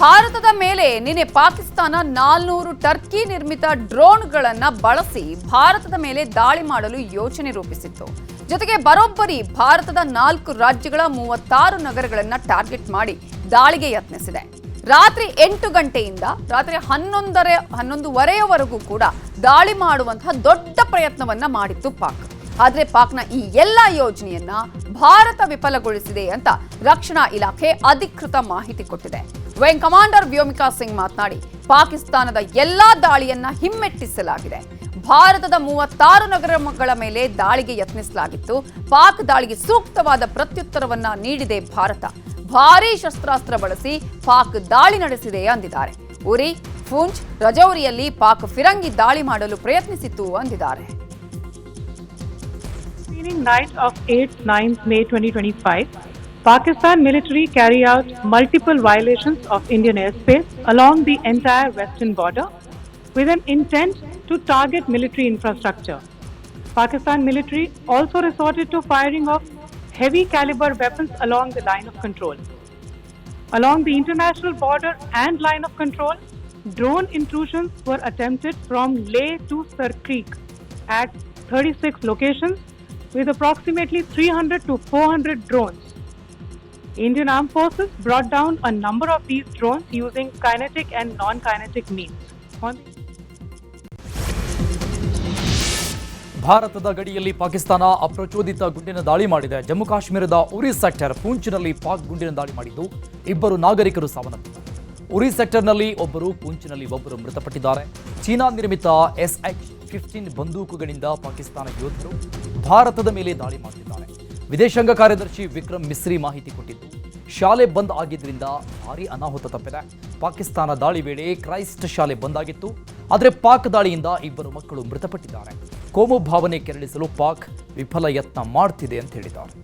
ಭಾರತದ ಮೇಲೆ ನಿನ್ನೆ ಪಾಕಿಸ್ತಾನ ನಾಲ್ನೂರು ಟರ್ಕಿ ನಿರ್ಮಿತ ಡ್ರೋನ್ಗಳನ್ನ ಬಳಸಿ ಭಾರತದ ಮೇಲೆ ದಾಳಿ ಮಾಡಲು ಯೋಚನೆ ರೂಪಿಸಿತ್ತು. ಜೊತೆಗೆ ಬರೋಬ್ಬರಿ ಭಾರತದ ನಾಲ್ಕು ರಾಜ್ಯಗಳ ಮೂವತ್ತಾರು ನಗರಗಳನ್ನ ಟಾರ್ಗೆಟ್ ಮಾಡಿ ದಾಳಿಗೆ ಯತ್ನಿಸಿದೆ. ರಾತ್ರಿ ಎಂಟು ಗಂಟೆಯಿಂದ ರಾತ್ರಿ ಹನ್ನೊಂದರ ಹನ್ನೊಂದುವರೆಯವರೆಗೂ ಕೂಡ ದಾಳಿ ಮಾಡುವಂತಹ ದೊಡ್ಡ ಪ್ರಯತ್ನವನ್ನ ಮಾಡಿತ್ತು ಪಾಕ್. ಆದ್ರೆ ಪಾಕ್ನ ಈ ಎಲ್ಲಾ ಯೋಜನೆಯನ್ನ ಭಾರತ ವಿಫಲಗೊಳಿಸಿದೆ ಅಂತ ರಕ್ಷಣಾ ಇಲಾಖೆ ಅಧಿಕೃತ ಮಾಹಿತಿ ಕೊಟ್ಟಿದೆ. ವಿಂಗ್ ಕಮಾಂಡರ್ ವ್ಯೋಮಿಕಾ ಸಿಂಗ್ ಮಾತನಾಡಿ, ಪಾಕಿಸ್ತಾನದ ಎಲ್ಲಾ ದಾಳಿಯನ್ನ ಹಿಮ್ಮೆಟ್ಟಿಸಲಾಗಿದೆ. ಭಾರತದ ಮೂವತ್ತಾರು ನಗರಗಳ ಮೇಲೆ ದಾಳಿಗೆ ಯತ್ನಿಸಲಾಗಿತ್ತು. ಪಾಕ್ ದಾಳಿಗೆ ಸೂಕ್ತವಾದ ಪ್ರತ್ಯುತ್ತರವನ್ನ ನೀಡಿದೆ ಭಾರತ. ಭಾರೀ ಶಸ್ತ್ರಾಸ್ತ್ರ ಬಳಸಿ ಪಾಕ್ ದಾಳಿ ನಡೆಸಿದೆ ಅಂದಿದ್ದಾರೆ. ಉರಿ, ಪೂಂಚ್, ರಜೌರಿಯಲ್ಲಿ ಪಾಕ್ ಫಿರಂಗಿ ದಾಳಿ ಮಾಡಲು ಪ್ರಯತ್ನಿಸಿತು ಅಂದಿದ್ದಾರೆ. Preceding night of 8th 9th May 2025, Pakistan military carry out multiple violations of Indian airspace along the entire western border with an intent to target military infrastructure. Pakistan military also resorted to firing of heavy caliber weapons along the line of control. Along the international border and line of control, drone intrusions were attempted from Leh to Sir Creek at 36 locations with approximately 300 to 400 drones. Indian Armed Forces brought down a number of these drones using kinetic and non kinetic means. ಭಾರತದ ಗಡಿಯಲ್ಲಿ ಪಾಕಿಸ್ತಾನ ಅಪ್ರಚೋದಿತ ಗುಂಡಿನ ದಾಳಿ ಮಾಡಿದೆ ಜಮ್ಮು ಕಾಶ್ಮೀರದ ಉರಿ sector ಪೂಂಚ್ನಲ್ಲಿ Pak ಗುಂಡಿನ ದಾಳಿ ಮಾಡಿದ್ದು ಇಬ್ಬರು ನಾಗರಿಕರು ಸಾವನ್ನಪ್ಪಿದ್ದಾರೆ ಉರಿ ಸೆಕ್ಟರ್ನಲ್ಲಿ ಒಬ್ಬರು ಪೂಂಚ್ನಲ್ಲಿ ಒಬ್ಬರು ಮೃತಪಟ್ಟಿದ್ದಾರೆ ಚೀನಾ ನಿರ್ಮಿತ ಎಸ್ಎಚ್ ಫಿಫ್ಟೀನ್ ಬಂದೂಕುಗಳಿಂದ ಪಾಕಿಸ್ತಾನ ಯೋಧರು ಭಾರತದ ಮೇಲೆ ದಾಳಿ ಮಾಡಿದ್ದಾರೆ ವಿದೇಶಾಂಗ ಕಾರ್ಯದರ್ಶಿ ವಿಕ್ರಮ್ ಮಿಸ್ರಿ ಮಾಹಿತಿ ಕೊಟ್ಟಿದ್ದು ಶಾಲೆ ಬಂದ್ ಆಗಿದ್ದರಿಂದ ಭಾರಿ ಅನಾಹುತ ತಪ್ಪಿದೆ ಪಾಕಿಸ್ತಾನ ದಾಳಿ ವೇಳೆ ಕ್ರೈಸ್ಟ್ ಶಾಲೆ ಬಂದ್ ಆಗಿತ್ತು ಆದರೆ ಪಾಕ್ ದಾಳಿಯಿಂದ ಇಬ್ಬರು ಮಕ್ಕಳು ಮೃತಪಟ್ಟಿದ್ದಾರೆ ಕೋಮು ಭಾವನೆ ಕೆರಳಿಸಲು ಪಾಕ್ ವಿಫಲ ಯತ್ನ ಮಾಡ್ತಿದೆ ಅಂತ ಹೇಳಿದ್ದಾರೆ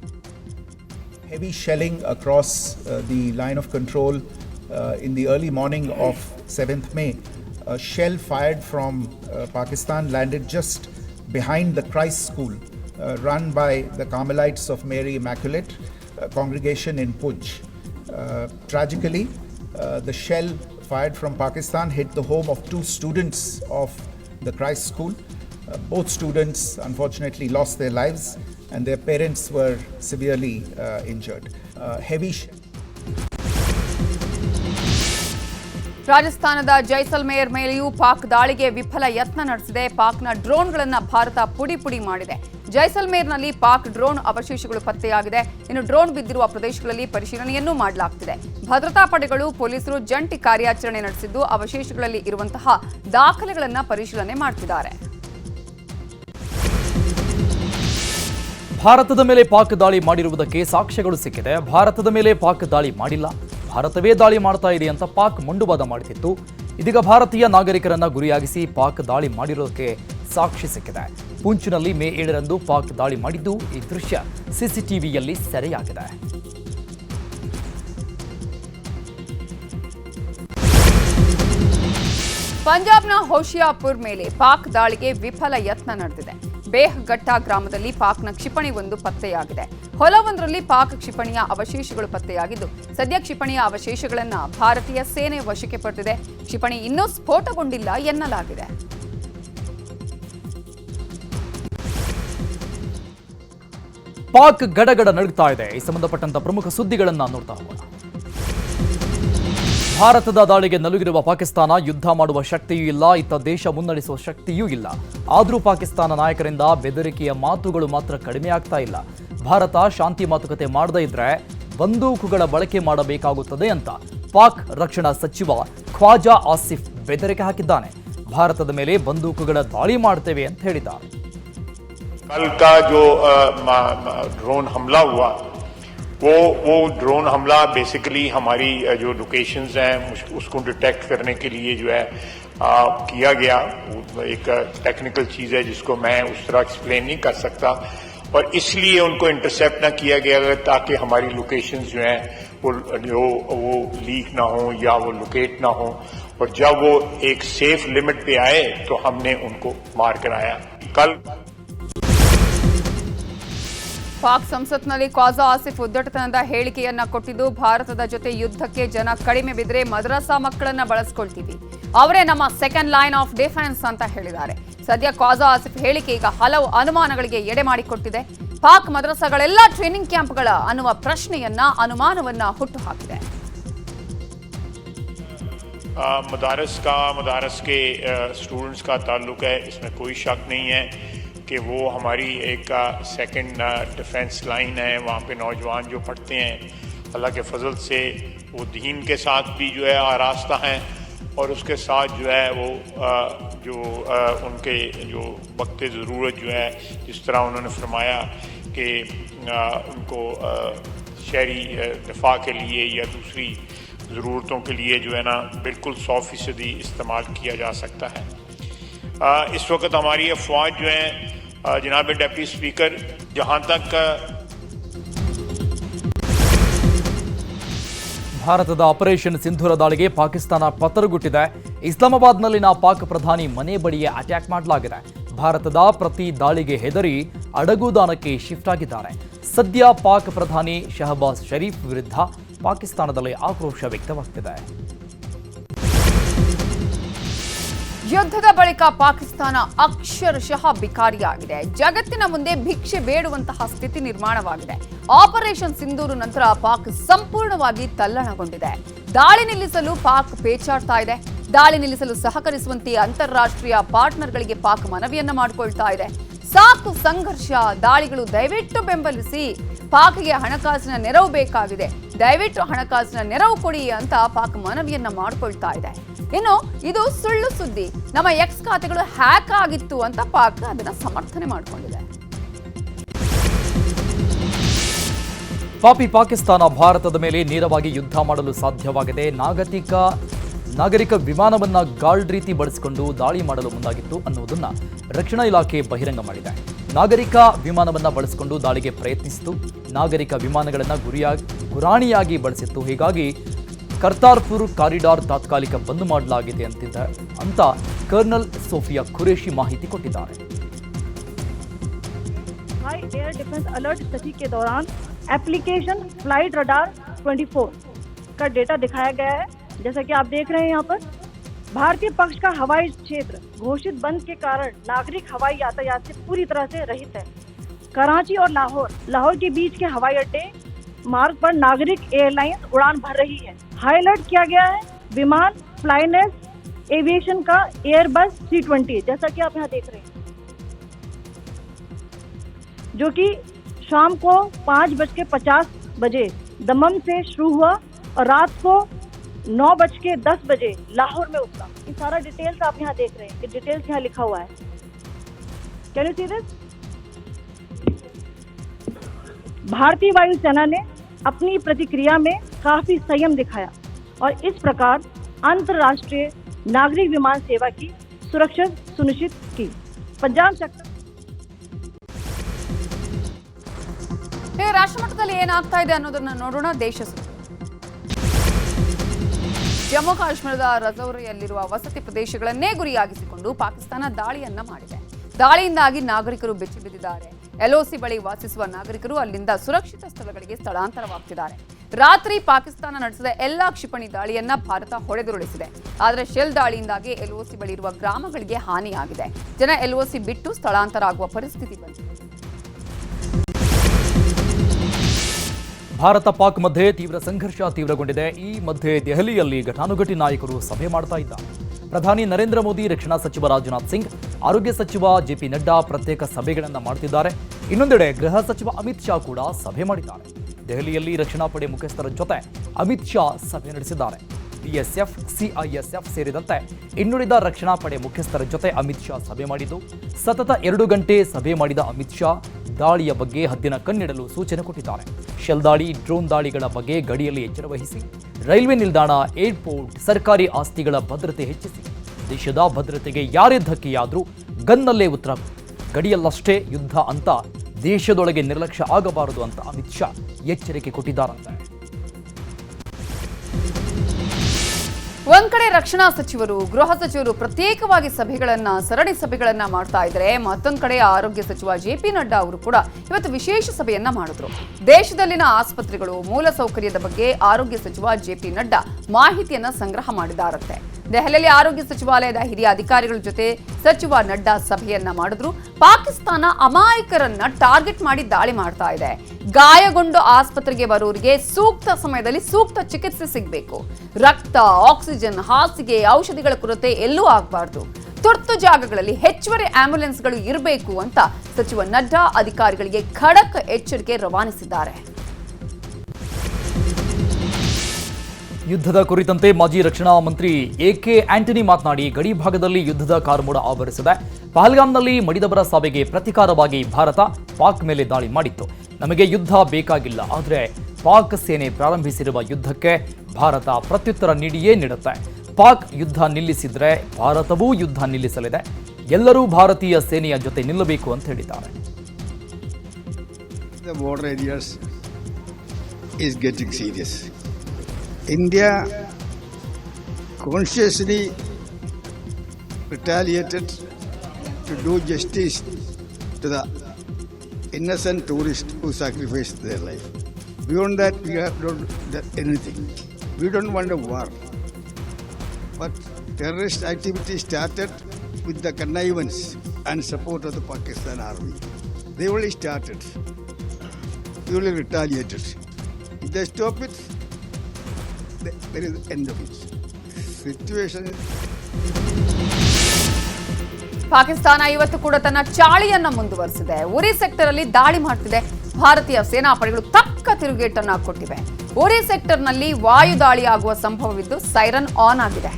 heavy shelling across the line of control in the early morning of seventh May 7th May. A shell fired from uh, Pakistan landed just behind the Christ School, uh, run by the Carmelites of Mary Immaculate uh, congregation in Puj. Uh, tragically, uh, the shell fired from Pakistan hit the home of two students of the Christ School. Both students unfortunately lost their lives and their parents were severely injured. Heavy ರಾಜಸ್ಥಾನದ ಜೈಸಲ್ಮೇರ್ ಮೇಲೆಯೂ ಪಾಕ್ ದಾಳಿಗೆ ವಿಫಲ ಯತ್ನ ನಡೆಸಿದೆ. ಪಾಕ್ನ ಡ್ರೋನ್ಗಳನ್ನು ಭಾರತ ಪುಡಿ ಪುಡಿ ಮಾಡಿದೆ. ಜೈಸಲ್ಮೇರ್ನಲ್ಲಿ Pak drone ಅವಶೇಷಗಳು ಪತ್ತೆಯಾಗಿದೆ. ಇನ್ನು ಡ್ರೋನ್ ಬಿದ್ದಿರುವ ಪ್ರದೇಶಗಳಲ್ಲಿ ಪರಿಶೀಲನೆಯನ್ನೂ ಮಾಡಲಾಗುತ್ತಿದೆ ಭದ್ರತಾ ಪಡೆಗಳು ಪೊಲೀಸರು ಜಂಟಿ ಕಾರ್ಯಾಚರಣೆ ನಡೆಸಿದ್ದು, ಅವಶೇಷಗಳಲ್ಲಿ ಇರುವಂತಹ ದಾಖಲೆಗಳನ್ನು ಪರಿಶೀಲನೆ ಮಾಡುತ್ತಿದ್ದಾರೆ ಭಾರತದ ಮೇಲೆ ಪಾಕ್ ದಾಳಿ ಮಾಡಿರುವುದಕ್ಕೆ ಸಾಕ್ಷ್ಯಗಳು ಸಿಕ್ಕಿದೆ. ಭಾರತದ ಮೇಲೆ ಪಾಕ್ ದಾಳಿ ಮಾಡಿಲ್ಲ. ಭಾರತವೇ ದಾಳಿ ಮಾಡ್ತಾ ಇದೆ ಅಂತ ಪಾಕ್ ಮಂಡುವಾದ ಮಾಡುತ್ತಿತ್ತು ಇದೀಗ ಭಾರತೀಯ ನಾಗರಿಕರನ್ನ ಗುರಿಯಾಗಿಸಿ ಪಾಕ್ ದಾಳಿ ಮಾಡಿರೋದಕ್ಕೆ ಸಾಕ್ಷಿ ಸಿಕ್ಕಿದೆ. ಪುಂಚ್ನಲ್ಲಿ ಮೇ ಏಳರಂದು ಪಾಕ್ ದಾಳಿ ಮಾಡಿದ್ದು ಈ ದೃಶ್ಯ ಸಿಸಿಟಿವಿಯಲ್ಲಿ ಸೆರೆಯಾಗಿದೆ. ಪಂಜಾಬ್ನ ಹೋಶಿಯಾಪುರ್ ಮೇಲೆ ಪಾಕ್ ದಾಳಿಗೆ ವಿಫಲ ಯತ್ನ ನಡೆದಿದೆ. ಬೇಹಘಟ್ಟ ಗ್ರಾಮದಲ್ಲಿ ಪಾಕ್ನ ಕ್ಷಿಪಣಿ ಒಂದು ಪತ್ತೆಯಾಗಿದೆ. ಹೊಲವೊಂದರಲ್ಲಿ ಪಾಕ್ ಕ್ಷಿಪಣಿಯ ಅವಶೇಷಗಳು ಪತ್ತೆಯಾಗಿದ್ದು, ಸದ್ಯ ಕ್ಷಿಪಣಿಯ ಅವಶೇಷಗಳನ್ನು ಭಾರತೀಯ ಸೇನೆ ವಶಕ್ಕೆ ಪಡೆದಿದೆ. ಕ್ಷಿಪಣಿ ಇನ್ನೂ ಸ್ಫೋಟಗೊಂಡಿಲ್ಲ ಎನ್ನಲಾಗಿದೆ. ಪಾಕ್ ಗಡಗಡ ನಡುಗ್ತಾ ಇದೆ. ಈ ಸಂಬಂಧಪಟ್ಟಂತ ಪ್ರಮುಖ ಸುದ್ದಿಗಳನ್ನ ನೋಡ್ತಾ ಹೋಗೋಣ. ಭಾರತದ ದಾಳಿಗೆ ನಲುಗಿರುವ ಪಾಕಿಸ್ತಾನ ಯುದ್ಧ ಮಾಡುವ ಶಕ್ತಿಯೂ ಇಲ್ಲ, ಇತ್ತ ದೇಶ ಮುನ್ನಡೆಸುವ ಶಕ್ತಿಯೂ ಇಲ್ಲ. ಆದರೂ ಪಾಕಿಸ್ತಾನ ನಾಯಕರಿಂದ ಬೆದರಿಕೆಯ ಮಾತುಗಳು ಮಾತ್ರ ಕಡಿಮೆ ಆಗ್ತಾ ಇಲ್ಲ. ಭಾರತ ಶಾಂತಿ ಮಾತುಕತೆ ಮಾಡದೇ ಇದ್ರೆ ಬಂದೂಕುಗಳ ಬಳಕೆ ಮಾಡಬೇಕಾಗುತ್ತದೆ ಅಂತ ಪಾಕ್ ರಕ್ಷಣಾ ಸಚಿವ ಖ್ವಾಜಾ ಆಸಿಫ್ ಬೆದರಿಕೆ ಹಾಕಿದ್ದಾನೆ. ಭಾರತದ ಮೇಲೆ ಬಂದೂಕುಗಳ ದಾಳಿ ಮಾಡ್ತೇವೆ ಅಂತ ಹೇಳಿದ್ದಾರೆ वो वो ड्रोन हमला बेसिकली हमारी जो लोकेशंस हैं उसको डिटेक्ट करने के लिए जो है अ, किया गया। एक टेक्निकल चीज़ है जिसको मैं उस तरह एक्सप्लेन नहीं कर सकता। और इसलिए उनको इंटरसेप्ट ना किया गया ताकि हमारी लोकेशंस जो हैं वो जो वो लीक ना हो या वो लोकेट ना हो। और जब वो एक सेफ़ लिमिट पे आए तो हमने उनको मार कराया कल ಪಾಕ್ ಸಂಸತ್ನಲ್ಲಿ ಕ್ವಾಜಾ ಆಸಿಫ್ ಉದ್ದಟತನದ ಹೇಳಿಕೆಯನ್ನ ಕೊಟ್ಟಿದ್ದು ಭಾರತದ ಜೊತೆ ಯುದ್ಧಕ್ಕೆ ಜನ ಕಡಿಮೆ ಬಿದ್ದರೆ ಮದ್ರಸಾ ಮಕ್ಕಳನ್ನ ಬಳಸ್ಕೊಳ್ತೀವಿ ಅವರೇ ನಮ್ಮ ಸೆಕೆಂಡ್ ಲೈನ್ ಆಫ್ ಡಿಫೆನ್ಸ್ ಅಂತ ಹೇಳಿದ್ದಾರೆ ಸದ್ಯ ಕ್ವಾಜಾ ಆಸಿಫ್ ಹೇಳಿಕೆ ಈಗ ಹಲವು ಅನುಮಾನಗಳಿಗೆ ಎಡೆ ಮಾಡಿಕೊಟ್ಟಿದೆ ಪಾಕ್ ಮದ್ರಸಾಗಳೆಲ್ಲ ಟ್ರೈನಿಂಗ್ ಕ್ಯಾಂಪ್ಗಳ ಅನ್ನುವ ಪ್ರಶ್ನೆಯನ್ನ ಅನುಮಾನವನ್ನ ಹುಟ್ಟುಹಾಕಿದೆ आ, मदारस का मदारस के स्टूडेंट्स का ताल्लुक है इसमें कोई शक नहीं है कि वो हमारी एक सेकंड डिफेंस लाइन है वहाँ पे नौजवान जो पढ़ते हैं अल्लाह के फजल से वो दीन के साथ भी जो है आरास्ता हैं और उसके साथ जो है वो आ, जो आ, उनके जो वक्त ज़रूरत जो है जिस तरह उन्होंने फरमाया कि उनको आ, शहरी दफ़ा के लिए या दूसरी ज़रूरतों के लिए जो है ना बिल्कुल सौ फ़ीसदी इस्तेमाल किया जा सकता है। आ, इस वक्त हमारी अफवाज जो हैं आ, जनाब डेप्टी स्पीकर जहाँ तक आ, ಭಾರತದ ಆಪರೇಷನ್ ಸಿಂಧೂರ ದಾಳಿಗೆ ಪಾಕಿಸ್ತಾನ ಪತರುಗುಟ್ಟಿದೆ ಇಸ್ಲಾಮಾಬಾದ್ನಲ್ಲಿನ ಪಾಕ್ ಪ್ರಧಾನಿ ಮನೆ ಬಳಿಯೇ ಅಟ್ಯಾಕ್ ಮಾಡಲಾಗಿದೆ ಭಾರತದ ಪ್ರತಿ ದಾಳಿಗೆ ಹೆದರಿ ಅಡಗುದಾನಕ್ಕೆ ಶಿಫ್ಟ್ ಆಗಿದ್ದಾರೆ ಸದ್ಯ ಪಾಕ್ ಪ್ರಧಾನಿ ಶಹಬಾಜ್ ಶರೀಫ್ ವಿರುದ್ಧ ಪಾಕಿಸ್ತಾನದಲ್ಲಿ ಆಕ್ರೋಶ ವ್ಯಕ್ತವಾಗ್ತಿದೆ ಯುದ್ಧದ ಬಳಿಕ ಪಾಕಿಸ್ತಾನ ಅಕ್ಷರಶಃ ಬಿಕಾರಿಯಾಗಿದೆ ಜಗತ್ತಿನ ಮುಂದೆ ಭಿಕ್ಷೆ ಬೇಡುವಂತಹ ಸ್ಥಿತಿ ನಿರ್ಮಾಣವಾಗಿದೆ. ಆಪರೇಷನ್ ಸಿಂಧೂರು ನಂತರ ಪಾಕ್ ಸಂಪೂರ್ಣವಾಗಿ ತಲ್ಲಣಗೊಂಡಿದೆ. ದಾಳಿ ನಿಲ್ಲಿಸಲು ಪಾಕ್ ಪೇಚಾಡ್ತಾ ಇದೆ. ದಾಳಿ ನಿಲ್ಲಿಸಲು ಸಹಕರಿಸುವಂತೆ ಅಂತಾರಾಷ್ಟ್ರೀಯ ಪಾರ್ಟ್ನರ್ಗಳಿಗೆ ಪಾಕ್ ಮನವಿಯನ್ನ ಮಾಡಿಕೊಳ್ತಾ ಇದೆ. ಸಾಕು ಸಂಘರ್ಷ, ದಾಳಿಗಳು ದಯವಿಟ್ಟು ಬೆಂಬಲಿಸಿ, ಪಾಕ್ಗೆ ಹಣಕಾಸಿನ ನೆರವು ಬೇಕಾಗಿದೆ. ದಯವಿಟ್ಟು ಹಣಕಾಸಿನ ನೆರವು ಕೊಡಿ ಅಂತ ಪಾಕ್ ಮನವಿಯನ್ನ ಮಾಡಿಕೊಳ್ತಾ ಇದೆ. ಇನ್ನು ಇದು ಸುಳ್ಳು ಸುದ್ದಿ. ನಮ್ಮ ಎಕ್ಸ್ ಖಾತೆಗಳು ಹ್ಯಾಕ್ ಆಗಿತ್ತು ಅಂತ ಪಾಕ್ ಅದನ್ನ ಸಮರ್ಥನೆ ಮಾಡಿಕೊಂಡಿದೆ. ಪಾಪಿ ಪಾಕಿಸ್ತಾನ ಭಾರತದ ಮೇಲೆ ನೇರವಾಗಿ ಯುದ್ಧ ಮಾಡಲು ಸಾಧ್ಯವಾಗಿದೆ ನಾಗರಿಕ ನಾಗರಿಕ ವಿಮಾನವನ್ನ ಗಾಲ್ಡ್ ರೀತಿ ಬಳಸಿಕೊಂಡು ದಾಳಿ ಮಾಡಲು ಮುಂದಾಗಿತ್ತು ಅನ್ನುವುದನ್ನು ರಕ್ಷಣಾ ಇಲಾಖೆ ಬಹಿರಂಗ ಮಾಡಿದೆ. ನಾಗರಿಕ ವಿಮಾನವನ್ನು ಬಳಸಿಕೊಂಡು ದಾಳಿಗೆ ಪ್ರಯತ್ನಿಸಿತು. ನಾಗರಿಕ ವಿಮಾನಗಳನ್ನು ಗುರಿಯಾಗಿ ಗುರಾಣಿಯಾಗಿ ಬಳಸಿತ್ತು. ಹೀಗಾಗಿ ಕರ್ತಾರ್ಪುರ್ ಕಾರಿಡಾರ್ ತಾತ್ಕಾಲಿಕ ಬಂದ್ ಮಾಡಲಾಗಿದೆ ಅಂತಿದ್ದ ಅಂತ ಕರ್ನಲ್ ಸೋಫಿಯಾ ಖುರೇಶಿ ಮಾಹಿತಿ ಕೊಟ್ಟಿದ್ದಾರೆ हाई एयर डिफेंस अलर्ट स्थिति के दौरान एप्लीकेशन फ्लाइट रडार 24 का डेटा दिखाया गया है जैसा कि आप देख रहे हैं यहाँ पर भारतीय पक्ष का हवाई क्षेत्र घोषित बंद के कारण नागरिक हवाई यातायात से पूरी तरह से रहित है कराची और लाहौर लाहौर के बीच के हवाई अड्डे मार्ग पर नागरिक एयरलाइंस उड़ान भर रही है। हाई अलर्ट किया गया है, विमान, फ्लाइनेस, एविएशन का एयरबस सी ट्वेंटी, जैसा कि आप यहाँ देख रहे हैं। जो कि शाम को पाँच बज के पचास बजे दमम से शुरू हुआ और रात को नौ बज के दस बजे लाहौर में उतरा। ये सारा डिटेल्स आप यहाँ देख रहे हैं ये डिटेल्स यहाँ लिखा हुआ है। कैन यू सी दिस भारतीय वायुसेना ने अपनी प्रतिक्रिया में काफी संयम दिखाया और इस प्रकार अंतर्राष्ट्रीय नागरिक विमान सेवा की सुरक्षा सुनिश्चित की पंजाब सेक्टर ಈಗ ರಾಷ್ಟ್ರಮಟ್ಟದಲ್ಲಿ ಏನಾಗ್ತಾ ಇದೆ ಅನ್ನೋದನ್ನ ನೋಡೋಣ ದೇಶ ಸುದ್ದಿ ಜಮ್ಮು ಕಾಶ್ಮೀರದ ರಜೌರಿಯಲ್ಲಿರುವ ವಸತಿ ಪ್ರದೇಶಗಳನ್ನೇ ಗುರಿಯಾಗಿಸಿಕೊಂಡು ಪಾಕಿಸ್ತಾನ ದಾಳಿಯನ್ನ ಮಾಡಿದೆ ದಾಳಿಯಿಂದಾಗಿ ನಾಗರಿಕರು ಬೆಚ್ಚಿ ಬಿದ್ದಿದ್ದಾರೆ ಎಲ್ಒಸಿ ಬಳಿ ವಾಸಿಸುವ ನಾಗರಿಕರು ಅಲ್ಲಿಂದ ಸುರಕ್ಷಿತ ಸ್ಥಳಗಳಿಗೆ ಸ್ಥಳಾಂತರವಾಗ್ತಿದ್ದಾರೆ. ರಾತ್ರಿ ಪಾಕಿಸ್ತಾನ ನಡೆಸಿದ ಎಲ್ಲಾ ಕ್ಷಿಪಣಿ ದಾಳಿಯನ್ನ ಭಾರತ ಹೊಡೆದುರುಳಿಸಿದೆ. ಆದರೆ ಶೆಲ್ ದಾಳಿಯಿಂದಾಗಿ ಎಲ್ಒಸಿ ಬಳಿ ಇರುವ ಗ್ರಾಮಗಳಿಗೆ ಹಾನಿಯಾಗಿದೆ. ಜನ ಎಲ್ಒಸಿ ಬಿಟ್ಟು ಸ್ಥಳಾಂತರ ಆಗುವ ಪರಿಸ್ಥಿತಿ ಬಂದಿದೆ. ಭಾರತ ಪಾಕ್ ಮಧ್ಯೆ ತೀವ್ರ ಸಂಘರ್ಷ ತೀವ್ರಗೊಂಡಿದೆ. ಈ ಮಧ್ಯೆ ದೆಹಲಿಯಲ್ಲಿ ಘಟಾನುಘಟಿ ನಾಯಕರು ಸಭೆ ಮಾಡ್ತಾ ಇದ್ದಾರೆ. ಪ್ರಧಾನಿ ನರೇಂದ್ರ ಮೋದಿ ರಕ್ಷಣಾ ಸಚಿವ ರಾಜನಾಥ್ ಸಿಂಗ್, ಆರೋಗ್ಯ ಸಚಿವ ಜೆಪಿ ನಡ್ಡಾ ಪ್ರತ್ಯೇಕ ಸಭೆಗಳನ್ನು ಮಾಡ್ತಿದ್ದಾರೆ. ಇನ್ನೊಂದೆಡೆ ಗೃಹ ಸಚಿವ ಅಮಿತ್ ಶಾ ಕೂಡ ಸಭೆ ಮಾಡಿದ್ದಾರೆ. ದೆಹಲಿಯಲ್ಲಿ ರಕ್ಷಣಾ ಪಡೆ ಮುಖ್ಯಸ್ಥರ ಜೊತೆ ಅಮಿತ್ ಶಾ ಸಭೆ ನಡೆಸಿದ್ದಾರೆ. ಬಿಎಸ್ಎಫ್ ಸಿಐಎಸ್ಎಫ್ ಸೇರಿದಂತೆ ಇನ್ನುಳಿದ ರಕ್ಷಣಾ ಪಡೆ ಮುಖ್ಯಸ್ಥರ ಜೊತೆ ಅಮಿತ್ ಶಾ ಸಭೆ ಮಾಡಿದ್ದು, ಸತತ ಎರಡು ಗಂಟೆ ಸಭೆ ಮಾಡಿದ ಅಮಿತ್ ಶಾ ದಾಳಿಯ ಬಗ್ಗೆ ಹದ್ದಿನ ಕಣ್ಣಿಡಲು ಸೂಚನೆ ಕೊಟ್ಟಿದ್ದಾರೆ. ಶೆಲ್ ದಾಳಿ, ಡ್ರೋನ್ ದಾಳಿಗಳ ಬಗ್ಗೆ ಗಡಿಯಲ್ಲಿ ಎಚ್ಚರ ವಹಿಸಿ, ರೈಲ್ವೆ ನಿಲ್ದಾಣ, ಏರ್ಪೋರ್ಟ್, ಸರ್ಕಾರಿ ಆಸ್ತಿಗಳ ಭದ್ರತೆ ಹೆಚ್ಚಿಸಿ, ದೇಶದ ಭದ್ರತೆಗೆ ಯಾರೇ ಧಕ್ಕೆಯಾದರೂ ಗನ್ನಲ್ಲೇ ಉತ್ತರ ಗಡಿಯಲ್ಲಷ್ಟೇ ಯುದ್ಧ ಅಂತ ದೇಶದೊಳಗೆ ನಿರ್ಲಕ್ಷ್ಯ ಆಗಬಾರದು ಅಂತ ಅಮಿತ್ ಶಾ ಎಚ್ಚರಿಕೆ ಕೊಟ್ಟಿದ್ದಾರಂತೆ. ಒಂದ್ ಕಡೆ ರಕ್ಷಣಾ ಸಚಿವರು, ಗೃಹ ಸಚಿವರು ಪ್ರತ್ಯೇಕವಾಗಿ ಸಭೆಗಳನ್ನ, ಸರಣಿ ಸಭೆಗಳನ್ನ ಮಾಡ್ತಾ ಇದ್ರೆ ಮತ್ತೊಂದ್ ಕಡೆ ಆರೋಗ್ಯ ಸಚಿವ ಜೆ ಪಿ ನಡ್ಡಾ ಅವರು ಕೂಡ ಇವತ್ತು ವಿಶೇಷ ಸಭೆಯನ್ನ ಮಾಡಿದ್ರು. ದೇಶದಲ್ಲಿನ ಆಸ್ಪತ್ರೆಗಳು, ಮೂಲಸೌಕರ್ಯದ ಬಗ್ಗೆ ಆರೋಗ್ಯ ಸಚಿವ ಜೆ ಪಿ ನಡ್ಡಾ ಮಾಹಿತಿಯನ್ನ ಸಂಗ್ರಹ ಮಾಡಿದಾರಂತೆ ದೆಹಲಿಯಲ್ಲಿ ಆರೋಗ್ಯ ಸಚಿವಾಲಯದ ಹಿರಿಯ ಅಧಿಕಾರಿಗಳ ಜೊತೆ ಸಚಿವ ನಡ್ಡಾ ಸಭೆಯನ್ನ ಮಾಡಿದ್ರು. ಪಾಕಿಸ್ತಾನ ಅಮಾಯಕರನ್ನ ಟಾರ್ಗೆಟ್ ಮಾಡಿ ದಾಳಿ ಮಾಡ್ತಾ ಇದೆ. ಗಾಯಗೊಂಡು ಆಸ್ಪತ್ರೆಗೆ ಬರೋರಿಗೆ ಸೂಕ್ತ ಸಮಯದಲ್ಲಿ ಸೂಕ್ತ ಚಿಕಿತ್ಸೆ ಸಿಗಬೇಕು. ರಕ್ತ, ಆಕ್ಸಿಜನ್, ಹಾಸಿಗೆ, ಔಷಧಿಗಳ ಕೊರತೆ ಎಲ್ಲೂ ಆಗಬಾರ್ದು. ತುರ್ತು ಜಾಗಗಳಲ್ಲಿ ಹೆಚ್ಚುವರಿ ಆಂಬ್ಯುಲೆನ್ಸ್ಗಳು ಇರಬೇಕು ಅಂತ ಸಚಿವ ನಡ್ಡಾ ಅಧಿಕಾರಿಗಳಿಗೆ ಖಡಕ್ ಎಚ್ಚರಿಕೆ ರವಾನಿಸಿದ್ದಾರೆ. ಯುದ್ಧದ ಕುರಿತಂತೆ ಮಾಜಿ ರಕ್ಷಣಾ ಮಂತ್ರಿ ಎ ಕೆ ಆಂಟನಿ ಮಾತನಾಡಿ, ಗಡಿ ಭಾಗದಲ್ಲಿ ಯುದ್ಧದ ಕಾರ್ಮೋಡ ಆವರಿಸಿದೆ. ಪಹಲ್ಗಾಮ್ನಲ್ಲಿ ಮಡಿದವರ ಸಾವಿಗೆ ಪ್ರತಿಕಾರವಾಗಿ ಭಾರತ ಪಾಕ್ ಮೇಲೆ ದಾಳಿ ಮಾಡಿತ್ತು. ನಮಗೆ ಯುದ್ಧ ಬೇಕಾಗಿಲ್ಲ, ಆದರೆ ಪಾಕ್ ಸೇನೆ ಪ್ರಾರಂಭಿಸಿರುವ ಯುದ್ಧಕ್ಕೆ ಭಾರತ ಪ್ರತ್ಯುತ್ತರ ನೀಡಿಯೇ ನೀಡುತ್ತೆ. ಪಾಕ್ ಯುದ್ಧ ನಿಲ್ಲಿಸಿದ್ರೆ ಭಾರತವೂ ಯುದ್ಧ ನಿಲ್ಲಿಸಲಿದೆ. ಎಲ್ಲರೂ ಭಾರತೀಯ ಸೇನೆಯ ಜೊತೆ ನಿಲ್ಲಬೇಕು ಅಂತ ಹೇಳಿದ್ದಾರೆ. Is getting serious. India consciously retaliated to do justice to the innocent tourists who sacrificed their life. Beyond that, we have not done anything. We don't want a war. But terrorist activity started with the connivance and support of the Pakistan army. They only started. We only retaliated. If they stop it, there is the end of it. Situation Pakistan ಇವತ್ತು ಕೂಡ ತನ್ನ ಚಾಳಿಯನ್ನ ಮುಂದುವರಿಸಿದೆ. ಉರಿ sector ಅಲ್ಲಿ ದಾಳಿ ಮಾಡ್ತಿದೆ. ಭಾರತೀಯ ಸೇನಾಪಡೆಗಳು ತಕ್ಕ ತಿರುಗೇಟನ್ನ ಕೊಟ್ಟಿವೆ. ಉರಿ ಸೆಕ್ಟರ್ನಲ್ಲಿ ವಾಯು ದಾಳಿ ಆಗುವ ಸಂಭವವಿದ್ದು ಸೈರನ್ ಆನ್ ಆಗಿದೆ.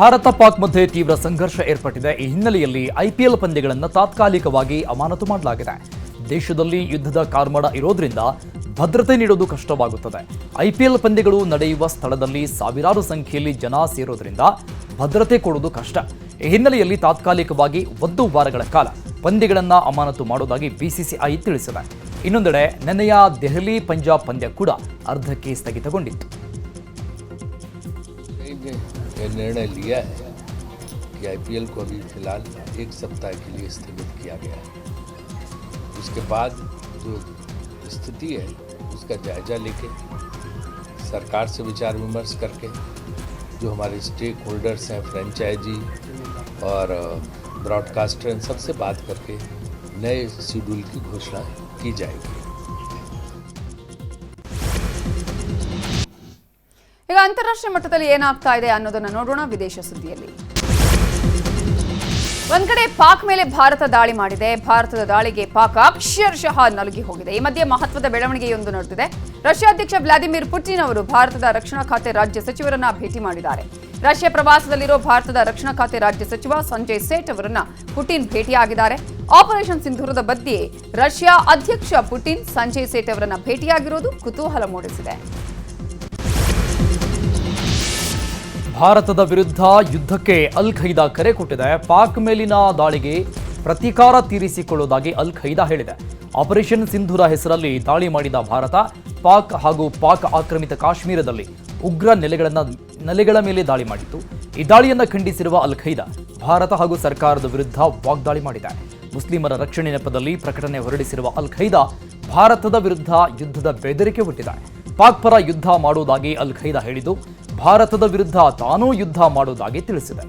ಭಾರತ ಪಾಕ್ ಮಧ್ಯೆ ತೀವ್ರ ಸಂಘರ್ಷ ಏರ್ಪಟ್ಟಿದೆ. ಈ ಹಿನ್ನೆಲೆಯಲ್ಲಿ ಐಪಿಎಲ್ ಪಂದ್ಯಗಳನ್ನು ತಾತ್ಕಾಲಿಕವಾಗಿ ಅಮಾನತು ಮಾಡಲಾಗಿದೆ. ದೇಶದಲ್ಲಿ ಯುದ್ಧದ ಕಾರ್ಮಡ ಇರೋದ್ರಿಂದ ಭದ್ರತೆ ನೀಡೋದು ಕಷ್ಟವಾಗುತ್ತದೆ ಐಪಿಎಲ್ ಪಂದ್ಯಗಳು ನಡೆಯುವ ಸ್ಥಳದಲ್ಲಿ ಸಾವಿರಾರು ಸಂಖ್ಯೆಯಲ್ಲಿ ಜನ ಸೇರೋದ್ರಿಂದ ಭದ್ರತೆ ಕೊಡೋದು ಕಷ್ಟ ಈ ಹಿನ್ನೆಲೆಯಲ್ಲಿ ತಾತ್ಕಾಲಿಕವಾಗಿ ಒಂದು ವಾರಗಳ ಕಾಲ ಪಂದ್ಯಗಳನ್ನು ಅಮಾನತು ಮಾಡೋದಾಗಿ ಬಿಸಿಸಿಐ ತಿಳಿಸಿದೆ ಇನ್ನೊಂದೆಡೆ ನೆನ್ನೆಯ ದೆಹಲಿ ಪಂಜಾಬ್ ಪಂದ್ಯ ಕೂಡ ಅರ್ಧಕ್ಕೆ ಸ್ಥಗಿತಗೊಂಡಿತ್ತು नहीं, नहीं, यह निर्णय लिया है कि आईपीएल को अभी फिलहाल एक सप्ताह के लिए स्थगित किया गया है उसके बाद जो स्थिति है उसका जायजा लेके सरकार से विचार विमर्श करके जो हमारे स्टेक होल्डर्स हैं फ्रेंचाइजी और ब्रॉडकास्टर इन सबसे बात करके नए शेड्यूल की घोषणा की जाएगी ಈಗ ಅಂತಾರಾಷ್ಟ್ರೀಯ ಮಟ್ಟದಲ್ಲಿ ಏನಾಗ್ತಾ ಇದೆ ಅನ್ನೋದನ್ನ ನೋಡೋಣ ವಿದೇಶ ಸುದ್ದಿಯಲ್ಲಿ ಒಂದ್ ಕಡೆ ಪಾಕ್ ಮೇಲೆ ಭಾರತ ದಾಳಿ ಮಾಡಿದೆ. ಭಾರತದ ದಾಳಿಗೆ ಪಾಕ್ ಅಕ್ಷರಶಃ ನಲುಗಿ ಹೋಗಿದೆ. ಈ ಮಧ್ಯೆ ಮಹತ್ವದ ಬೆಳವಣಿಗೆಯೊಂದು ನಡೆದಿದೆ. ರಷ್ಯಾ ಅಧ್ಯಕ್ಷ ವ್ಲಾದಿಮಿರ್ ಪುಟಿನ್ ಅವರು ಭಾರತದ ರಕ್ಷಣಾ ಖಾತೆ ರಾಜ್ಯ ಸಚಿವರನ್ನ ಭೇಟಿ ಮಾಡಿದ್ದಾರೆ. ರಷ್ಯಾ ಪ್ರವಾಸದಲ್ಲಿರೋ ಭಾರತದ ರಕ್ಷಣಾ ಖಾತೆ ರಾಜ್ಯ ಸಚಿವ ಸಂಜಯ್ ಸೇಠ್ ಅವರನ್ನ ಪುಟಿನ್ ಭೇಟಿಯಾಗಿದ್ದಾರೆ. ಆಪರೇಷನ್ ಸಿಂಧೂರದ ಬಗ್ಗೆ ರಷ್ಯಾ ಅಧ್ಯಕ್ಷ ಪುಟಿನ್, ಸಂಜಯ್ ಸೇಠ್ ಅವರನ್ನ ಭೇಟಿಯಾಗಿರೋದು ಕುತೂಹಲ ಮೂಡಿಸಿದೆ. ಭಾರತದ ವಿರುದ್ಧ ಯುದ್ಧಕ್ಕೆ ಅಲ್ ಖೈದಾ ಕರೆ ಕೊಟ್ಟಿದೆ. ಪಾಕ್ ಮೇಲಿನ ದಾಳಿಗೆ ಪ್ರತೀಕಾರ ತೀರಿಸಿಕೊಳ್ಳುವುದಾಗಿ ಅಲ್ ಖೈದಾ ಹೇಳಿದೆ. ಆಪರೇಷನ್ ಸಿಂಧೂರ ಹೆಸರಲ್ಲಿ ದಾಳಿ ಮಾಡಿದ ಭಾರತ, ಪಾಕ್ ಹಾಗೂ ಪಾಕ್ ಆಕ್ರಮಿತ ಕಾಶ್ಮೀರದಲ್ಲಿ ಉಗ್ರ ನೆಲೆಗಳನ್ನ, ನೆಲೆಗಳ ಮೇಲೆ ದಾಳಿ ಮಾಡಿತ್ತು. ಈ ದಾಳಿಯನ್ನು ಖಂಡಿಸಿರುವ ಅಲ್ ಖೈದಾ ಭಾರತ ಹಾಗೂ ಸರ್ಕಾರದ ವಿರುದ್ಧ ವಾಗ್ದಾಳಿ ಮಾಡಿದೆ. ಮುಸ್ಲಿಮರ ರಕ್ಷಣೆ ನೆಪದಲ್ಲಿ ಪ್ರಕಟಣೆ ಹೊರಡಿಸಿರುವ ಅಲ್ ಖೈದಾ ಭಾರತದ ವಿರುದ್ಧ ಯುದ್ಧದ ಬೆದರಿಕೆ ಹುಟ್ಟಿದೆ. ಪಾಕ್ ಪರ ಯುದ್ಧ ಮಾಡುವುದಾಗಿ ಅಲ್ ಖೈದಾ ಹೇಳಿದ್ದು ಭಾರತದ ವಿರುದ್ಧ ತಾನೂ ಯುದ್ಧ ಮಾಡುವುದಾಗಿ ತಿಳಿಸಿದೆ.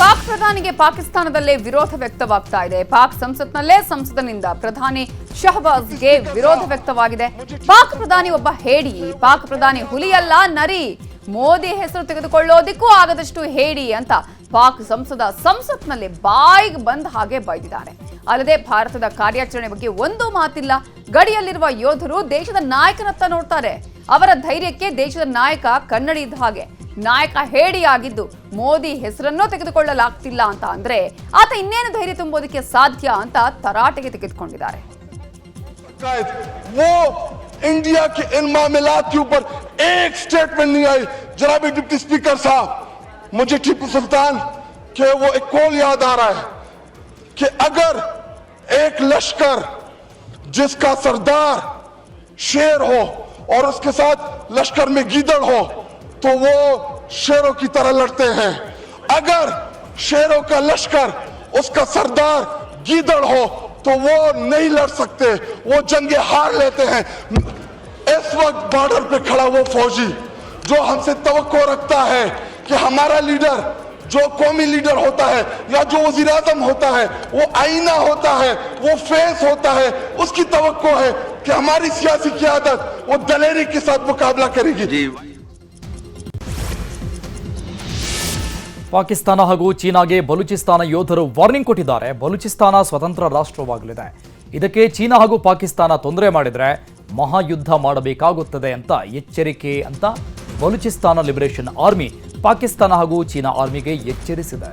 ಪಾಕ್ ಪ್ರಧಾನಿಗೆ ಪಾಕಿಸ್ತಾನದಲ್ಲೇ ವಿರೋಧ ವ್ಯಕ್ತವಾಗ್ತಾ ಇದೆ. ಪಾಕ್ ಸಂಸತ್ನಲ್ಲೇ ಸಂಸದನಿಂದ ಪ್ರಧಾನಿ ಶಹಬಾಜ್ಗೆ ವಿರೋಧ ವ್ಯಕ್ತವಾಗಿದೆ. ಪಾಕ್ ಪ್ರಧಾನಿ ಒಬ್ಬ ಹೇಡಿ, ಪಾಕ್ ಪ್ರಧಾನಿ ಹುಲಿಯಲ್ಲ ನರಿ. ಮೋದಿ ಹೆಸರು ತೆಗೆದುಕೊಳ್ಳೋದಿಕ್ಕೂ ಆಗದಷ್ಟು ಹೇಡಿ ಅಂತ ಪಾಕ್ ಸಂಸದ ಸಂಸತ್ನಲ್ಲಿ ಬಾಯಿಗೆ ಬಂದ ಹಾಗೆ ಬೈದಿದ್ದಾರೆ. ಅಲ್ಲದೆ ಭಾರತದ ಕಾರ್ಯಾಚರಣೆ ಬಗ್ಗೆ ಒಂದು ಮಾತಿಲ್ಲ. ಗಡಿಯಲ್ಲಿರುವ ಯೋಧರು ದೇಶದ ನಾಯಕನತ್ತ ನೋಡ್ತಾರೆ ಅವರ ಧೈರ್ಯಕ್ಕೆ ದೇಶದ ನಾಯಕ ಕನ್ನಡಿ ಇದ್ದ ಹಾಗೆ ನಾಯಕ ಹೇಡಿಯಾಗಿದ್ದು ಮೋದಿ ಹೆಸರನ್ನೂ ತೆಗೆದುಕೊಳ್ಳಲಾಗ್ತಿಲ್ಲ ಅಂತ ಅಂದ್ರೆ ಆತ ಇನ್ನೇನು ಧೈರ್ಯ ತುಂಬೋದಕ್ಕೆ ಸಾಧ್ಯ ಅಂತ ತರಾಟೆಗೆ ತೆಗೆದುಕೊಂಡಿದ್ದಾರೆ वो इंडिया के इन मामलात के ऊपर एक स्टेटमेंट नहीं आई जनाबी डिप्टी स्पीकर साहब मुझे टीपू सुल्तान के वो एक कॉल याद आ रहा है कि अगर एक लश्कर जिसका सरदार शेर हो और उसके साथ लश्कर में गीदड़ हो तो वो शेरों की तरह लड़ते हैं। अगर शेरों का लश्कर उसका सरदार गीदड़ हो तो वो नहीं लड़ सकते, वो जंगे हार लेते हैं। इस वक्त बॉर्डर पे खड़ा वो फौजी, जो हमसे तवक्को रखता है कि हमारा लीडर जो कौमी लीडर होता है या जो वजीर आजम होता है वो आईना होता है वो फेस होता है उसकी तवक्को है कि हमारी सियासी क्यादत वो दलेरी के साथ मुकाबला करेगी ಪಾಕಿಸ್ತಾನ ಹಾಗೂ ಚೀನಾಗೆ ಬಲೂಚಿಸ್ತಾನ ಯೋಧರು ವಾರ್ನಿಂಗ್ ಕೊಟ್ಟಿದ್ದಾರೆ ಬಲೂಚಿಸ್ತಾನ ಸ್ವತಂತ್ರ ರಾಷ್ಟ್ರವಾಗಲಿದೆ ಇದಕ್ಕೆ ಚೀನಾ ಹಾಗೂ ಪಾಕಿಸ್ತಾನ ತೊಂದರೆ ಮಾಡಿದರೆ ಮಹಾಯುದ್ಧ ಮಾಡಬೇಕಾಗುತ್ತದೆ ಅಂತ ಎಚ್ಚರಿಕೆ ಅಂತ ಬಲೂಚಿಸ್ತಾನ ಲಿಬರೇಷನ್ ಆರ್ಮಿ ಪಾಕಿಸ್ತಾನ ಹಾಗೂ ಚೀನಾ ಆರ್ಮಿಗೆ ಎಚ್ಚರಿಸಿದೆ.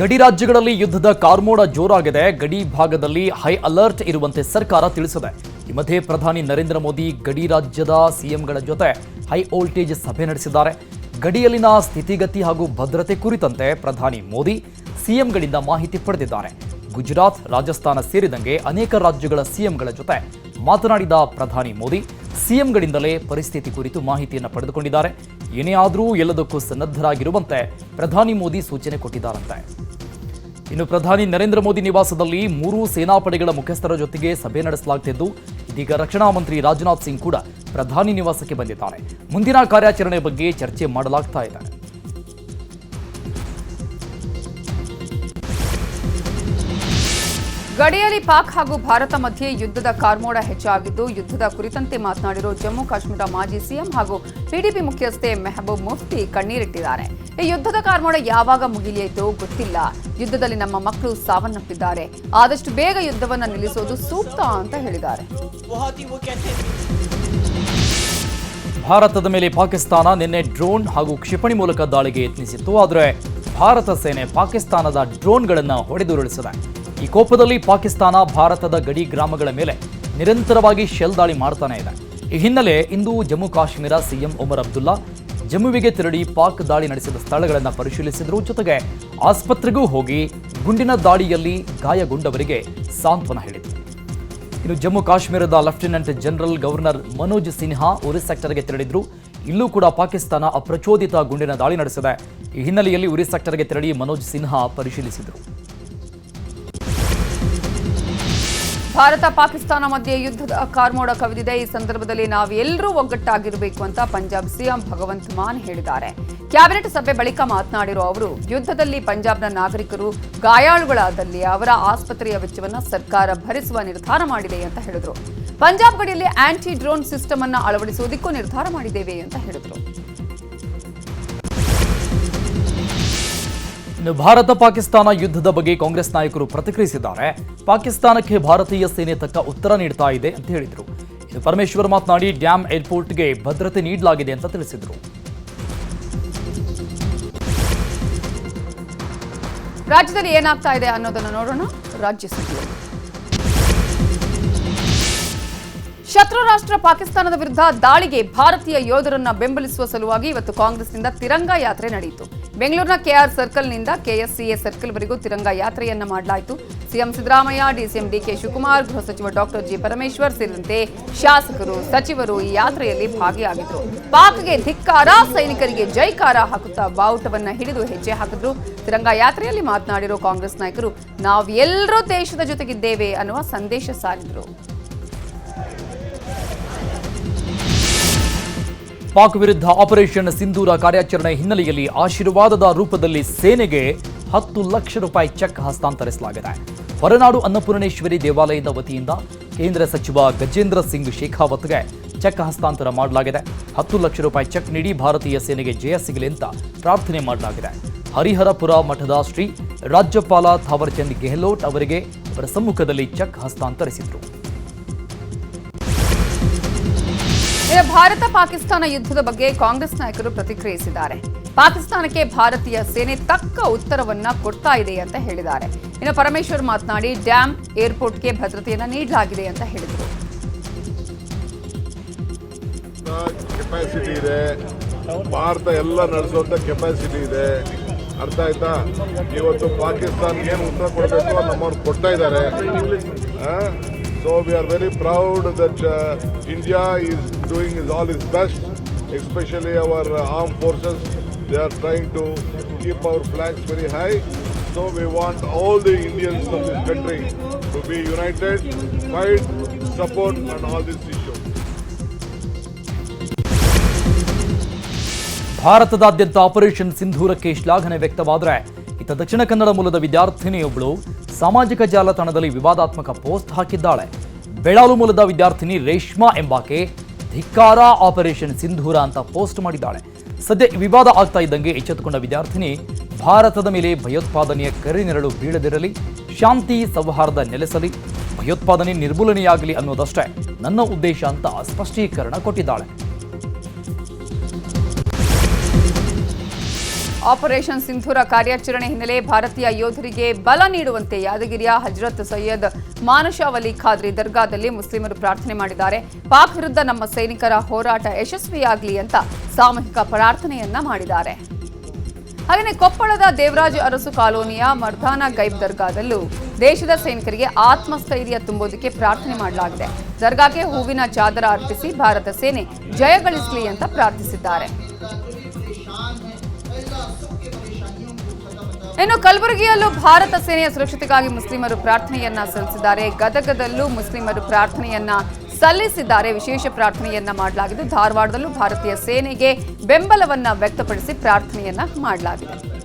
ಗಡಿ ರಾಜ್ಯಗಳಲ್ಲಿ ಯುದ್ಧದ ಕಾರ್ಮೋಡ ಜೋರಾಗಿದೆ. ಗಡಿ ಭಾಗದಲ್ಲಿ ಹೈ ಅಲರ್ಟ್ ಇರುವಂತೆ ಸರ್ಕಾರ ತಿಳಿಸಿದೆ. ಈ ಮಧ್ಯೆ ಪ್ರಧಾನಿ ನರೇಂದ್ರ ಮೋದಿ ಗಡಿ ರಾಜ್ಯದ ಸಿಎಂಗಳ ಜೊತೆ ಹೈ ವೋಲ್ಟೇಜ್ ಸಭೆ ನಡೆಸಿದ್ದಾರೆ. ಗಡಿಯಲ್ಲಿನ ಸ್ಥಿತಿಗತಿ ಹಾಗೂ ಭದ್ರತೆ ಕುರಿತಂತೆ ಪ್ರಧಾನಿ ಮೋದಿ ಸಿಎಂಗಳಿಂದ ಮಾಹಿತಿ ಪಡೆದಿದ್ದಾರೆ. ಗುಜರಾತ್, ರಾಜಸ್ಥಾನ ಸೇರಿದಂತೆ ಅನೇಕ ರಾಜ್ಯಗಳ ಸಿಎಂಗಳ ಜೊತೆ ಮಾತನಾಡಿದ ಪ್ರಧಾನಿ ಮೋದಿ ಸಿಎಂಗಳಿಂದಲೇ ಪರಿಸ್ಥಿತಿ ಕುರಿತು ಮಾಹಿತಿಯನ್ನು ಪಡೆದುಕೊಂಡಿದ್ದಾರೆ. ಏನೇ ಆದರೂ ಎಲ್ಲದಕ್ಕೂ ಸನ್ನದ್ಧರಾಗಿರುವಂತೆ ಪ್ರಧಾನಿ ಮೋದಿ ಸೂಚನೆ ಕೊಟ್ಟಿದ್ದಾರಂತೆ. ಇನ್ನು ಪ್ರಧಾನಿ ನರೇಂದ್ರ ಮೋದಿ ನಿವಾಸದಲ್ಲಿ ಮೂರು ಸೇನಾಪಡೆಗಳ ಮುಖ್ಯಸ್ಥರ ಜೊತೆಗೆ ಸಭೆ ನಡೆಸಲಾಗುತ್ತಿದ್ದು ಇದೀಗ ರಕ್ಷಣಾ ಮಂತ್ರಿ ರಾಜನಾಥ್ ಸಿಂಗ್ ಕೂಡ ಪ್ರಧಾನಿ ನಿವಾಸಕ್ಕೆ ಬಂದಿದ್ದಾರೆ. ಮುಂದಿನ ಕಾರ್ಯಾಚರಣೆ ಬಗ್ಗೆ ಚರ್ಚೆ ಮಾಡಲಾಗ್ತಾ ಇದೆ. ಗಡಿಯಲ್ಲಿ ಪಾಕ್ ಹಾಗೂ ಭಾರತ ಮಧ್ಯೆ ಯುದ್ಧದ ಕಾರ್ಮೋಡ ಹೆಚ್ಚಾಗಿದ್ದು, ಯುದ್ಧದ ಕುರಿತಂತೆ ಮಾತನಾಡಿರೋ ಜಮ್ಮು ಕಾಶ್ಮೀರ ಮಾಜಿ ಸಿಎಂ ಹಾಗೂ ಪಿಡಿಪಿ ಮುಖ್ಯಸ್ಥೆ ಮೆಹಬೂಬ್ ಮುಫ್ತಿ ಕಣ್ಣೀರಿಟ್ಟಿದ್ದಾರೆ. ಈ ಯುದ್ಧದ ಕಾರ್ಮೋಡ ಯಾವಾಗ ಮುಗಿಲಿಯಿತು ಗೊತ್ತಿಲ್ಲ. ಯುದ್ಧದಲ್ಲಿ ನಮ್ಮ ಮಕ್ಕಳು ಸಾವನ್ನಪ್ಪಿದ್ದಾರೆ. ಆದಷ್ಟು ಬೇಗ ಯುದ್ಧವನ್ನು ನಿಲ್ಲಿಸೋದು ಸೂಕ್ತ ಅಂತ ಹೇಳಿದ್ದಾರೆ. ಭಾರತದ ಮೇಲೆ ಪಾಕಿಸ್ತಾನ ನಿನ್ನೆ ಡ್ರೋನ್ ಹಾಗೂ ಕ್ಷಿಪಣಿ ಮೂಲಕ ದಾಳಿಗೆ ಯತ್ನಿಸಿತ್ತು. ಆದರೆ, ಭಾರತ ಸೇನೆ ಪಾಕಿಸ್ತಾನದ ಡ್ರೋನ್ಗಳನ್ನು ಹೊಡೆದುರುಳಿಸಿದೆ. ಈ ಕೋಪದಲ್ಲಿ ಪಾಕಿಸ್ತಾನ, ಭಾರತದ ಗಡಿ ಗ್ರಾಮಗಳ ಮೇಲೆ ನಿರಂತರವಾಗಿ ಶೆಲ್ ದಾಳಿ ಮಾಡ್ತಾನೆ ಇದೆ. ಈ ಹಿನ್ನೆಲೆ ಇಂದು ಜಮ್ಮು ಕಾಶ್ಮೀರ ಸಿಎಂ ಒಮರ್ ಅಬ್ದುಲ್ಲಾ ಜಮ್ಮುವಿಗೆ ತೆರಳಿ ಪಾಕ್ ದಾಳಿ ನಡೆಸಿದ ಸ್ಥಳಗಳನ್ನು ಪರಿಶೀಲಿಸಿದರು. ಜೊತೆಗೆ ಆಸ್ಪತ್ರೆಗೂ ಹೋಗಿ ಗುಂಡಿನ ದಾಳಿಯಲ್ಲಿ ಗಾಯಗೊಂಡವರಿಗೆ ಸಾಂತ್ವನ ಹೇಳಿದರು. ಇನ್ನು ಜಮ್ಮು ಕಾಶ್ಮೀರದ lieutenant general governor Manoj Sinha Uri ಸೆಕ್ಟರ್ಗೆ ತೆರಳಿದ್ರು. ಇಲ್ಲೂ ಕೂಡ ಪಾಕಿಸ್ತಾನ ಅಪ್ರಚೋದಿತ ಗುಂಡಿನ ದಾಳಿ ನಡೆಸಿದೆ. ಈ ಹಿನ್ನೆಲೆಯಲ್ಲಿ ಉರಿ ಸೆಕ್ಟರ್ಗೆ ತೆರಳಿ ಮನೋಜ್ ಸಿನ್ಹಾ ಪರಿಶೀಲಿಸಿದರು. ಭಾರತ ಪಾಕಿಸ್ತಾನ ಮಧ್ಯೆ ಯುದ್ಧದ ಕಾರ್ಮೋಡ ಕವಿದಿದೆ. ಈ ಸಂದರ್ಭದಲ್ಲಿ ನಾವೆಲ್ಲರೂ ಒಗ್ಗಟ್ಟಾಗಿರಬೇಕು ಅಂತ ಪಂಜಾಬ್ ಸಿಎಂ ಭಗವಂತ್ ಮಾನ್ ಹೇಳಿದ್ದಾರೆ. ಕ್ಯಾಬಿನೆಟ್ ಸಭೆ ಬಳಿಕ ಮಾತನಾಡಿರುವ ಅವರು, ಯುದ್ಧದಲ್ಲಿ ಪಂಜಾಬ್ನ ನಾಗರಿಕರು ಗಾಯಾಳುಗಳಾದಲ್ಲಿ ಅವರ ಆಸ್ಪತ್ರೆಯ ವೆಚ್ಚವನ್ನು ಸರ್ಕಾರ ಭರಿಸುವ ನಿರ್ಧಾರ ಮಾಡಿದೆ ಅಂತ ಹೇಳಿದರು. ಪಂಜಾಬ್ ಗಡಿಯಲ್ಲಿ ಆಂಟಿ ಡ್ರೋನ್ ಸಿಸ್ಟಮ್ ಅನ್ನು ಅಳವಡಿಸುವುದಕ್ಕೂ ನಿರ್ಧಾರ ಮಾಡಿದ್ದೇವೆ ಅಂತ ಹೇಳಿದ್ರು. ಇನ್ನು ಭಾರತ ಪಾಕಿಸ್ತಾನ ಯುದ್ಧದ ಬಗ್ಗೆ ಕಾಂಗ್ರೆಸ್ ನಾಯಕರು ಪ್ರತಿಕ್ರಿಯಿಸಿದ್ದಾರೆ. ಪಾಕಿಸ್ತಾನಕ್ಕೆ ಭಾರತೀಯ ಸೇನೆ ತಕ್ಕ ಉತ್ತರ ನೀಡ್ತಾ ಇದೆ ಅಂತ ಹೇಳಿದರು. ಇನ್ನು ಪರಮೇಶ್ವರ್ ಮಾತನಾಡಿ, ಡ್ಯಾಮ್ ಏರ್ಪೋರ್ಟ್ಗೆ ಭದ್ರತೆ ನೀಡಲಾಗಿದೆ ಅಂತ ತಿಳಿಸಿದರು. ರಾಜ್ಯದಲ್ಲಿ ಏನಾಗ್ತಾ ಇದೆ ಅನ್ನೋದನ್ನು ನೋಡೋಣ. ರಾಜ್ಯ ಸುದ್ದಿಯಲ್ಲಿ ಶತ್ರು ರಾಷ್ಟ್ರ ಪಾಕಿಸ್ತಾನದ ವಿರುದ್ಧ ದಾಳಿಗೆ ಭಾರತೀಯ ಯೋಧರನ್ನ ಬೆಂಬಲಿಸುವ ಸಲುವಾಗಿ ಇವತ್ತು ಕಾಂಗ್ರೆಸ್ನಿಂದ ತಿರಂಗ ಯಾತ್ರೆ ನಡೆಯಿತು. ಬೆಂಗಳೂರಿನ ಕೆಆರ್ ಸರ್ಕಲ್ನಿಂದ ಕೆಎಸ್ಸಿಎ ಸರ್ಕಲ್ವರೆಗೂ ತಿರಂಗ ಯಾತ್ರೆಯನ್ನ ಮಾಡಲಾಯಿತು. CM Siddaramaiah, DCM DK Shivakumar, ಗೃಹ ಸಚಿವ ಡಾಕ್ಟರ್ ಜಿ ಪರಮೇಶ್ವರ್ ಸೇರಿದಂತೆ ಶಾಸಕರು, ಸಚಿವರು ಈ ಯಾತ್ರೆಯಲ್ಲಿ ಭಾಗಿಯಾಗಿದ್ದರು ಪಾಕ್ಗೆ ಧಿಕ್ಕಾರ, ಸೈನಿಕರಿಗೆ ಜೈಕಾರ ಹಾಕುತ್ತಾ ಬಾವುಟವನ್ನ ಹಿಡಿದು ಹೆಜ್ಜೆ ಹಾಕಿದ್ರು. ತಿರಂಗ ಯಾತ್ರೆಯಲ್ಲಿ ಮಾತನಾಡಿರೋ ಕಾಂಗ್ರೆಸ್ ನಾಯಕರು, ನಾವೆಲ್ಲರೂ ದೇಶದ ಜೊತೆಗಿದ್ದೇವೆ ಅನ್ನುವ ಸಂದೇಶ ಸಾರಿದ್ರು. ಪಾಕ್ ವಿರುದ್ಧ ಆಪರೇಷನ್ ಸಿಂಧೂರ ಕಾರ್ಯಾಚರಣೆ ಹಿನ್ನೆಲೆಯಲ್ಲಿ ಆಶೀರ್ವಾದದ ರೂಪದಲ್ಲಿ ಸೇನೆಗೆ ಹತ್ತು ಲಕ್ಷ ರೂಪಾಯಿ ಚೆಕ್ ಹಸ್ತಾಂತರಿಸಲಾಗಿದೆ. ಹೊರನಾಡು ಅನ್ನಪೂರ್ಣೇಶ್ವರಿ ದೇವಾಲಯದ ವತಿಯಿಂದ ಕೇಂದ್ರ ಸಚಿವ ಗಜೇಂದ್ರ ಸಿಂಗ್ ಶೇಖಾವತ್ಗೆ ಚೆಕ್ ಹಸ್ತಾಂತರ ಮಾಡಲಾಗಿದೆ. ಹತ್ತು ಲಕ್ಷ ರೂಪಾಯಿ ಚೆಕ್ ನೀಡಿ ಭಾರತೀಯ ಸೇನೆಗೆ ಜಯ ಸಿಗಲಿ ಅಂತ ಪ್ರಾರ್ಥನೆ ಮಾಡಲಾಗಿದೆ. ಹರಿಹರಪುರ ಮಠದ ಶ್ರೀ ರಾಜ್ಯಪಾಲ ಥಾವರ್ಚಂದ್ ಗೆಹ್ಲೋಟ್ ಅವರಿಗೆ ಅವರ ಸಮ್ಮುಖದಲ್ಲಿ ಚೆಕ್ ಹಸ್ತಾಂತರಿಸಿದರು. ಭಾರತ ಪಾಕಿಸ್ತಾನ ಯುದ್ಧದ ಬಗ್ಗೆ ಕಾಂಗ್ರೆಸ್ ನಾಯಕರು ಪ್ರತಿಕ್ರಿಯಿಸಿದ್ದಾರೆ. ಪಾಕಿಸ್ತಾನಕ್ಕೆ ಭಾರತೀಯ ಸೇನೆ ತಕ್ಕ ಉತ್ತರವನ್ನ ಕೊಡ್ತಾ ಇದೆ ಅಂತ ಹೇಳಿದ್ದಾರೆ. ಇನ್ನು ಪರಮೇಶ್ವರ್ ಮಾತನಾಡಿ ಡ್ಯಾಮ್ ಏರ್ಪೋರ್ಟ್ಗೆ ಭದ್ರತೆಯನ್ನು ನೀಡಲಾಗಿದೆ ಅಂತ ಹೇಳಿದರು. ಕೆಪಾಸಿಟಿ ಇದೆ. ಭಾರತ ಎಲ್ಲ ನಡೆಸುವಂತ ಕೆಪಾಸಿಟಿ ಇದೆ. ಅರ್ಥ ಆಯ್ತಾ? ಇವತ್ತು ಪಾಕಿಸ್ತಾನ್ಗೆ ಏನು ಉತ್ತರ ಕೊಡಬೇಕು ನಮ್ಮವ್ರು ಕೊಡ್ತಾ ಇದ್ದಾರೆ. So very proud that uh, India is doing his, all all best, especially our uh, armed forces. They are trying to keep our flags very high. So we want all the Indians of this country to be united, fight, support on all these issues. ಭಾರತದಾದ್ಯಂತ operation ಸಿಂಧೂರಕ್ಕೆ ಶ್ಲಾಘನೆ ವ್ಯಕ್ತವಾದರೆ ಇತ್ತ ದಕ್ಷಿಣ ಕನ್ನಡ ಮೂಲದ ವಿದ್ಯಾರ್ಥಿನಿಯೊಬ್ಬಳು ಸಾಮಾಜಿಕ ಜಾಲತಾಣದಲ್ಲಿ ವಿವಾದಾತ್ಮಕ post ಹಾಕಿದ್ದಾಳೆ. Belalu ಮೂಲದ ವಿದ್ಯಾರ್ಥಿನಿ ರೇಷ್ಮಾ ಎಂಬಾಕೆ ಧಿಕ್ಕಾರ ಆಪರೇಷನ್ ಸಿಂಧೂರ ಅಂತ ಪೋಸ್ಟ್ ಮಾಡಿದ್ದಾಳೆ. ಸದ್ಯ ವಿವಾದ ಆಗ್ತಾ ಇದ್ದಂಗೆ ಎಚ್ಚೆತ್ತುಕೊಂಡ ವಿದ್ಯಾರ್ಥಿನಿ, ಭಾರತದ ಮೇಲೆ ಭಯೋತ್ಪಾದನೆಯ ಕರಿನೆರಳು ಬೀಳದಿರಲಿ, ಶಾಂತಿ ಸೌಹಾರ್ದ ನೆಲೆಸಲಿ, ಭಯೋತ್ಪಾದನೆ ನಿರ್ಮೂಲನೆಯಾಗಲಿ ಅನ್ನೋದಷ್ಟೇ ನನ್ನ ಉದ್ದೇಶ ಅಂತ ಸ್ಪಷ್ಟೀಕರಣ ಕೊಟ್ಟಿದ್ದಾಳೆ. ಆಪರೇಷನ್ ಸಿಂಧೂರ ಕಾರ್ಯಾಚರಣೆ ಹಿನ್ನೆಲೆ ಭಾರತೀಯ ಯೋಧರಿಗೆ ಬಲ ನೀಡುವಂತೆ ಯಾದಗಿರಿಯ ಹಜರತ್ ಸೈಯದ್ ಮಾನಶಾವಲಿ ಖಾದ್ರಿ ದರ್ಗಾದಲ್ಲಿ ಮುಸ್ಲಿಮರು ಪ್ರಾರ್ಥನೆ ಮಾಡಿದ್ದಾರೆ. ಪಾಕ್ ವಿರುದ್ಧ ನಮ್ಮ ಸೈನಿಕರ ಹೋರಾಟ ಯಶಸ್ವಿಯಾಗಲಿ ಅಂತ ಸಾಮೂಹಿಕ ಪ್ರಾರ್ಥನೆಯನ್ನ ಮಾಡಿದ್ದಾರೆ. ಹಾಗೆಯೇ ಕೊಪ್ಪಳದ ದೇವರಾಜ ಅರಸು ಕಾಲೋನಿಯ ಮರ್ದಾನ ಗೈಬ್ ದರ್ಗಾದಲ್ಲೂ ದೇಶದ ಸೈನಿಕರಿಗೆ ಆತ್ಮಸ್ಥೈರ್ಯ ತುಂಬೋದಕ್ಕೆ ಪ್ರಾರ್ಥನೆ ಮಾಡಲಾಗಿದೆ. ದರ್ಗಾಕ್ಕೆ ಹೂವಿನ ಚಾದರ ಅರ್ಪಿಸಿ ಭಾರತ ಸೇನೆ ಜಯಗಳಿಸಲಿ ಅಂತ ಪ್ರಾರ್ಥಿಸಿದ್ದಾರೆ. ಇನ್ನು ಕಲಬುರಗಿಯಲ್ಲೂ ಭಾರತ ಸೇನೆಯ ಸುರಕ್ಷತೆಗಾಗಿ ಮುಸ್ಲಿಮರು ಪ್ರಾರ್ಥನೆಯನ್ನ ಸಲ್ಲಿಸಿದ್ದಾರೆ. ಗದಗದಲ್ಲೂ ಮುಸ್ಲಿಮರು ಪ್ರಾರ್ಥನೆಯನ್ನ ಸಲ್ಲಿಸಿದ್ದಾರೆ. ವಿಶೇಷ ಪ್ರಾರ್ಥನೆಯನ್ನ ಮಾಡಲಾಗಿದ್ದು, ಧಾರವಾಡದಲ್ಲೂ ಭಾರತೀಯ ಸೇನೆಗೆ ಬೆಂಬಲವನ್ನ ವ್ಯಕ್ತಪಡಿಸಿ ಪ್ರಾರ್ಥನೆಯನ್ನ ಮಾಡಲಾಗಿದೆ.